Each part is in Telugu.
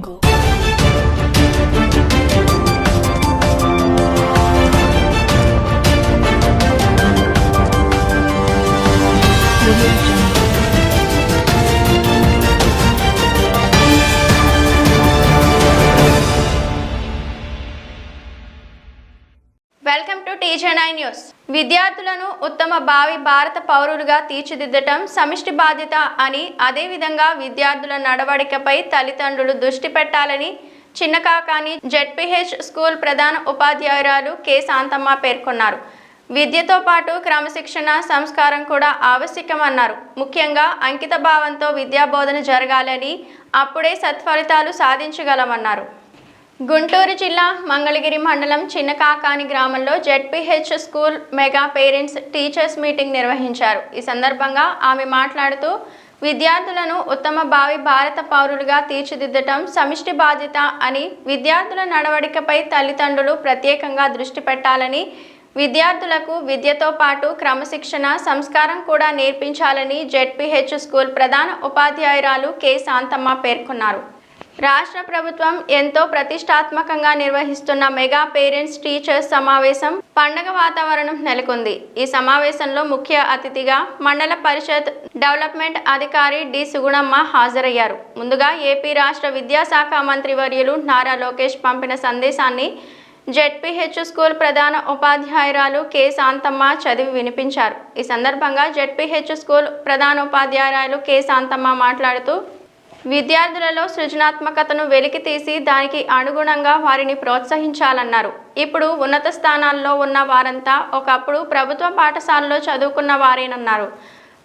jungle. టీచర్ టీజెన్ఐ న్యూస్ విద్యార్థులను ఉత్తమ భావి భారత పౌరులుగా తీర్చిదిద్దటం సమిష్టి బాధ్యత అని అదేవిధంగా విద్యార్థుల నడవడికపై తల్లిదండ్రులు దృష్టి పెట్టాలని చిన్నకాకాని జెడ్పీహెచ్ స్కూల్ ప్రధాన ఉపాధ్యాయురాలు కె. శాంతమ్మ పేర్కొన్నారు. విద్యతో పాటు క్రమశిక్షణ సంస్కారం కూడా ఆవశ్యకమన్నారు. ముఖ్యంగా అంకిత భావంతో విద్యాబోధన జరగాలని అప్పుడే సత్ఫలితాలు సాధించగలమన్నారు. గుంటూరు జిల్లా మంగళగిరి మండలం చిన్నకాకాని గ్రామంలో ZPH school mega parents teachers meeting నిర్వహించారు. ఈ సందర్భంగా ఆమె మాట్లాడుతూ విద్యార్థులను ఉత్తమ భావి భారత పౌరులుగా తీర్చిదిద్దటం సమిష్టి బాధ్యత అని విద్యార్థుల నడవడికపై తల్లిదండ్రులు ప్రత్యేకంగా దృష్టి పెట్టాలని విద్యార్థులకు విద్యతో పాటు క్రమశిక్షణ సంస్కారం కూడా నేర్పించాలని జెడ్పీహెచ్ స్కూల్ ప్రధాన ఉపాధ్యాయురాలు కె. శాంతమ్మ పేర్కొన్నారు. రాష్ట్ర ప్రభుత్వం ఎంతో ప్రతిష్టాత్మకంగా నిర్వహిస్తున్న మెగా పేరెంట్స్ టీచర్స్ సమావేశం పండగ వాతావరణం నెలకొంది. ఈ సమావేశంలో ముఖ్య అతిథిగా మండల పరిషత్ డెవలప్మెంట్ అధికారి డి. సుగుణమ్మ హాజరయ్యారు. ముందుగా ఏపీ రాష్ట్ర విద్యాశాఖ మంత్రి వర్యులు నారా లోకేష్ పంపిన సందేశాన్ని జెడ్పీహెచ్ స్కూల్ ప్రధాన ఉపాధ్యాయురాలు కె. శాంతమ్మ చదివి వినిపించారు. ఈ సందర్భంగా జెడ్పీహెచ్ స్కూల్ ప్రధాన ఉపాధ్యాయురాలు కె. శాంతమ్మ మాట్లాడుతూ విద్యార్థులలో సృజనాత్మకతను వెలికి తీసి దానికి అనుగుణంగా వారిని ప్రోత్సహించాలన్నారు. ఇప్పుడు ఉన్నత స్థానాల్లో ఉన్న వారంతా ఒకప్పుడు ప్రభుత్వ పాఠశాలలో చదువుకున్న వారేనన్నారు.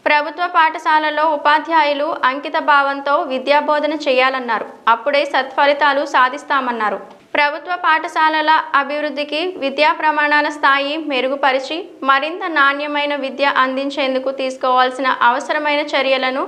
ప్రభుత్వ పాఠశాలలో ఉపాధ్యాయులు అంకిత భావంతో విద్యాబోధన చేయాలన్నారు. అప్పుడే సత్ఫలితాలు సాధిస్తామన్నారు. ప్రభుత్వ పాఠశాలల అభివృద్ధికి విద్యా ప్రమాణాల స్థాయి మెరుగుపరిచి మరింత నాణ్యమైన విద్య అందించేందుకు తీసుకోవాల్సిన అవసరమైన చర్యలను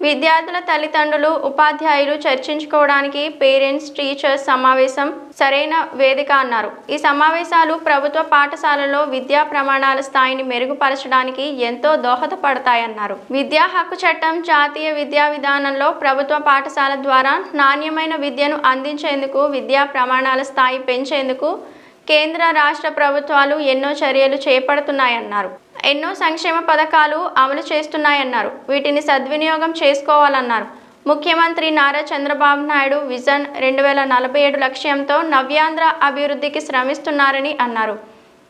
విద్యార్థుల తల్లిదండ్రులు ఉపాధ్యాయులు చర్చించుకోవడానికి పేరెంట్స్ టీచర్స్ సమావేశం సరైన వేదిక అన్నారు. ఈ సమావేశాలు ప్రభుత్వ పాఠశాలలో విద్యా ప్రమాణాల స్థాయిని మెరుగుపరచడానికి ఎంతో దోహదపడతాయన్నారు. విద్యా హక్కు చట్టం జాతీయ విద్యా విధానంలో ప్రభుత్వ పాఠశాల ద్వారా నాణ్యమైన విద్యను అందించేందుకు విద్యా ప్రమాణాల స్థాయి పెంచేందుకు కేంద్ర రాష్ట్ర ప్రభుత్వాలు ఎన్నో చర్యలు చేపడుతున్నాయన్నారు. ఎన్నో సంక్షేమ పథకాలు అమలు చేస్తున్నాయన్నారు. వీటిని సద్వినియోగం చేసుకోవాలన్నారు. ముఖ్యమంత్రి నారా చంద్రబాబు నాయుడు విజన్ రెండు వేల నలభై ఏడు లక్ష్యంతో నవ్యాంధ్ర అభివృద్ధికి శ్రమిస్తున్నారని అన్నారు.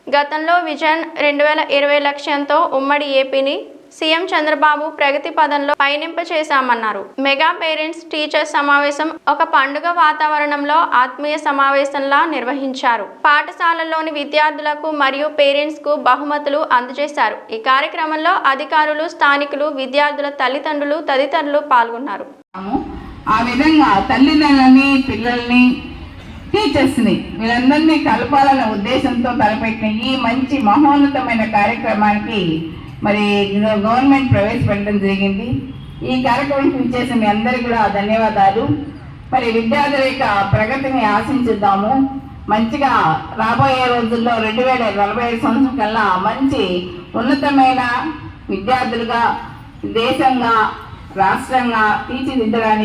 గతంలో విజన్ రెండు వేల ఇరవై లక్ష్యంతో ఉమ్మడి ఏపీని సీఎం చంద్రబాబు ప్రగతి పదంలో పయనింప చేశామన్నారు. మెగా పేరెంట్స్ టీచర్స్ సమావేశం ఒక పండుగ వాతావరణంలో ఆత్మీయ సమావేశంలా నిర్వహించారు. పాఠశాలల్లోని విద్యార్థులకు మరియు పేరెంట్స్కు బహుమతులు అందజేశారు. ఈ కార్యక్రమంలో అధికారులు స్థానికులు విద్యార్థుల తల్లిదండ్రులు తదితరులు పాల్గొన్నారు. ఆ విధంగా తల్లిదండ్రులని పిల్లల్ని టీచర్స్ని వీళ్ళందరినీ కలపాలనే ఉద్దేశంతో తలపెట్టిన ఈ మంచి మహోన్నతమైన కార్యక్రమానికి మరి గవర్నమెంట్ ప్రవేశపెట్టడం జరిగింది. ఈ కార్యక్రమం చేసిన మీ అందరికీ కూడా ధన్యవాదాలు. మరి విద్యార్థుల యొక్క ప్రగతిని ఆశించుద్దాము. మంచిగా రాబోయే రోజుల్లో రెండు వేల నలభై ఐదు సంవత్సరం కల్లా మంచి ఉన్నతమైన విద్యార్థులుగా దేశంగా రాష్ట్రంగా తీర్చిదిద్దడానికి